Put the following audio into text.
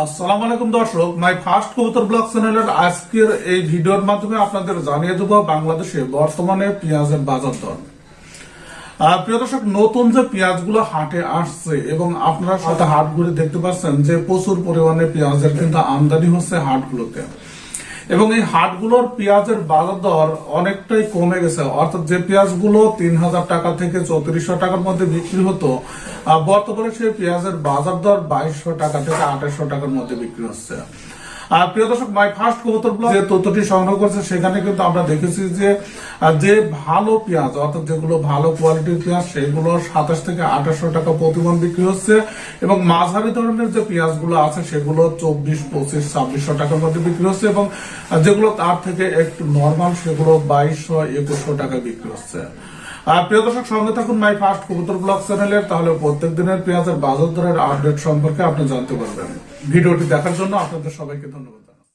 আসসালামু দর্শক, my first কবুতর ব্লগ চ্যানেলের আজকের এই ভিডিওর মাধ্যমে আপনাদের জানিয়ে দেবো বাংলাদেশে বর্তমানে পেঁয়াজের বাজার দর। প্রিয় দর্শক, নতুন যে পেঁয়াজগুলো হাটে আসছে এবং আপনারা সাথে হাট ঘুরে দেখতে পাচ্ছেন যে প্রচুর পরিমাণে পেঁয়াজের কিন্তু আমদানি হচ্ছে হাটগুলোতে। এবং এই হাটগুলোর পেঁয়াজের বাজার দর অনেকটাই কমে গেছে। অর্থাৎ যে পেঁয়াজগুলো তিন হাজার টাকা থেকে চৌত্রিশশো টাকার মধ্যে বিক্রি হতো বর্তমানে সেই পেঁয়াজের বাজার দর বাইশশো টাকা থেকে আঠাশশো টাকার মধ্যে বিক্রি হচ্ছে। আর প্রিয় দর্শক মাই ফার্স্ট কবুতর ব্লগ যে তথ্যটি সংগ্রহ করেছে, সেখানে কিন্তু আমরা দেখেছি যে যে ভালো পেঁয়াজ, অর্থাৎ যেগুলো ভালো কোয়ালিটির পেঁয়াজ সেগুলো সাতাশ থেকে আঠাশশো টাকা প্রতিমন বিক্রি হচ্ছে। এবং মাঝারি ধরনের যে পেঁয়াজগুলো আছে, সেগুলো চব্বিশ, পঁচিশ, ছাব্বিশশো টাকার মধ্যে বিক্রি হচ্ছে এবং যেগুলো তার থেকে একটু নর্মাল সেগুলো বাইশশো, একুশশো টাকা বিক্রি হচ্ছে। প্রিয় দর্শক, সঙ্গে থাকুন মাই ফার্স্ট কবুতর ব্লগ চ্যানেলের তাহলে প্রত্যেক দিনের পেঁয়াজের বাজার দরের আপডেট সম্পর্কে আপনি জানতে পারবেন। ভিডিওটি দেখার জন্য আপনাদের সবাইকে ধন্যবাদ।